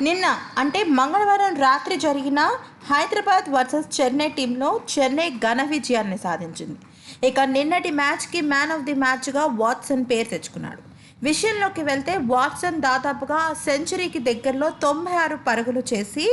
నిన్న అంటే మంగళవారం రాత్రి జరిగిన హైదరాబాద్ వర్సెస్ చెన్నై టీంలో చెన్నై ఘన విజయాన్ని సాధించింది. ఇక నిన్నటి మ్యాచ్కి మ్యాన్ ఆఫ్ ది మ్యాచ్గా వాట్సన్ పేరు తెచ్చుకున్నాడు. విషయంలోకి వెళ్తే వాట్సన్ దాదాపుగా సెంచరీకి దగ్గరలో తొంభై ఆరు పరుగులు చేసి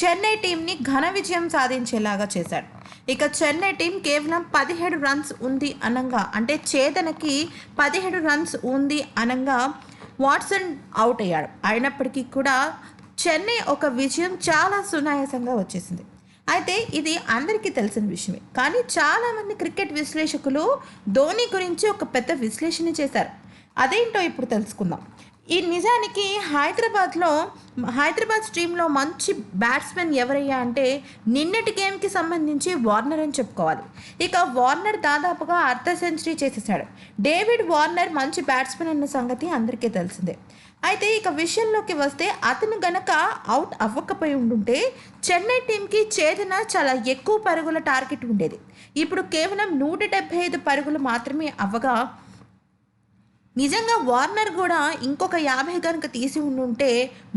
చెన్నై టీంని ఘన విజయం సాధించేలాగా చేశాడు. ఇక చెన్నై టీం కేవలం పదిహేడు రన్స్ ఉంది అనంగా అంటే చేతనకి పదిహేడు రన్స్ ఉంది అనంగా వాట్సన్ అవుట్ అయ్యాడు. అయినప్పటికీ కూడా చెన్నై ఒక విజయం చాలా సునాయాసంగా వచ్చేసింది. అయితే ఇది అందరికీ తెలిసిన విషయమే. కానీ చాలామంది క్రికెట్ విశ్లేషకులు ధోని గురించి ఒక పెద్ద విశ్లేషణ చేశారు. అదేంటో ఇప్పుడు తెలుసుకుందాం. ఈ నిజానికి హైదరాబాద్లో హైదరాబాద్ స్ట్రీమ్లో మంచి బ్యాట్స్మెన్ ఎవరయ్యా అంటే నిన్నటి గేమ్కి సంబంధించి వార్నర్ అని చెప్పుకోవాలి. ఇక వార్నర్ దాదాపుగా అర్ధ సెంచరీ చేసేసాడు. డేవిడ్ వార్నర్ మంచి బ్యాట్స్మెన్ అన్న సంగతి అందరికీ తెలిసిందే. అయితే ఇక విషయంలోకి వస్తే అతను గనక అవుట్ అవ్వకపోయి ఉండుంటే చెన్నై టీంకి చేతన చాలా ఎక్కువ పరుగుల టార్గెట్ ఉండేది. ఇప్పుడు కేవలం నూట డెబ్బై ఐదు పరుగులు మాత్రమే అవ్వగా నిజంగా వార్నర్ కూడా ఇంకొక యాభై కనుక తీసి ఉండుంటే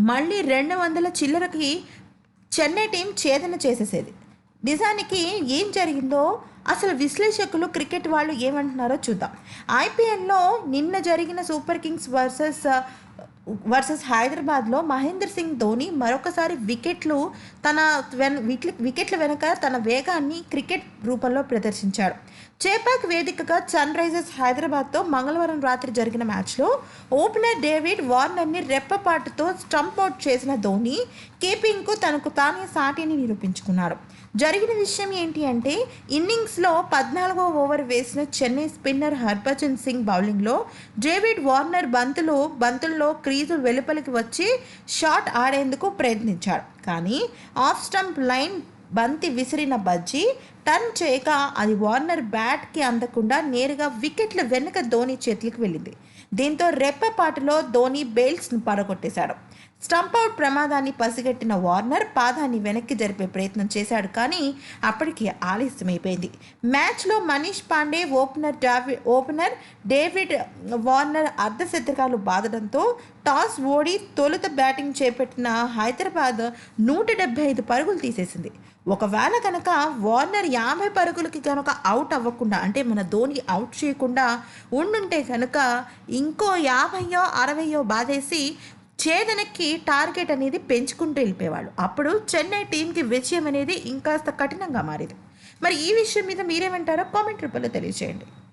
మళ్ళీ రెండు వందల చిల్లరకి చెన్నై టీం ఛేదన చేసేసేది. నిజానికి ఏం జరిగిందో అసలు విశ్లేషకులు క్రికెట్ వాళ్ళు ఏమంటున్నారో చూద్దాం. ఐపీఎల్లో నిన్న జరిగిన సూపర్ కింగ్స్ వర్సెస్ వర్సెస్ హైదరాబాద్లో మహేంద్ర సింగ్ ధోని మరొకసారి వికెట్లు తన వెన్ వికెట్ల వెనుక తన వేగాన్ని క్రికెట్ రూపంలో ప్రదర్శించాడు. చేపాక్ వేదికగా సన్ రైజర్స్ హైదరాబాద్తో మంగళవారం రాత్రి జరిగిన మ్యాచ్లో ఓపెనర్ డేవిడ్ వార్నర్ని రెప్పపాటుతో స్టంప్ అవుట్ చేసిన ధోని కీపింగ్కు తనకు తానే సాటిని నిరూపించుకున్నారు. జరిగిన విషయం ఏంటి అంటే ఇన్నింగ్స్ ఇన్నింగ్స్లో పద్నాలుగో ఓవర్ వేసిన చెన్నై స్పిన్నర్ హర్భజన్ సింగ్ బౌలింగ్లో డేవిడ్ వార్నర్ బంతులు బంతుల్లో క్రీజు వెలుపలికి వచ్చి షాట్ ఆడేందుకు ప్రయత్నించాడు. కానీ ఆఫ్ స్టంప్ లైన్ బంతి విసిరిన బజ్జీ టర్న్ చేయక అది వార్నర్ బ్యాట్కి అందకుండా నేరుగా వికెట్ల వెనుక ధోని చేతికి వెళ్ళింది. దీంతో రెప్పపాటులో ధోని బెయిల్స్ను పడగొట్టేశాడు. స్టంప్ అవుట్ ప్రమాదాన్ని పసిగట్టిన వార్నర్ పాదాన్ని వెనక్కి జరిపే ప్రయత్నం చేశాడు కానీ అప్పటికి ఆలస్యమైపోయింది. మ్యాచ్లో మనీష్ పాండే ఓపెనర్ డావి ఓపెనర్ డేవిడ్ వార్నర్ అర్ధశతకాలు బాదడంతో టాస్ ఓడి తొలుత బ్యాటింగ్ చేపట్టిన హైదరాబాద్ నూట డెబ్బై ఐదు పరుగులు తీసేసింది. ఒకవేళ కనుక వార్నర్ యాభై పరుగులకి కనుక అవుట్ అవ్వకుండా అంటే మన ధోని అవుట్ చేయకుండా ఉండుంటే కనుక ఇంకో యాభైయో అరవయో బాధేసి ఛేదనకి టార్గెట్ అనేది పెంచుకుంటూ వెళ్ళిపోయేవాళ్ళు. అప్పుడు చెన్నై టీంకి విజయం అనేది ఇంకాస్త కఠినంగా మారేది. మరి ఈ విషయం మీద మీరేమంటారో కామెంట్ రూపంలో తెలియజేయండి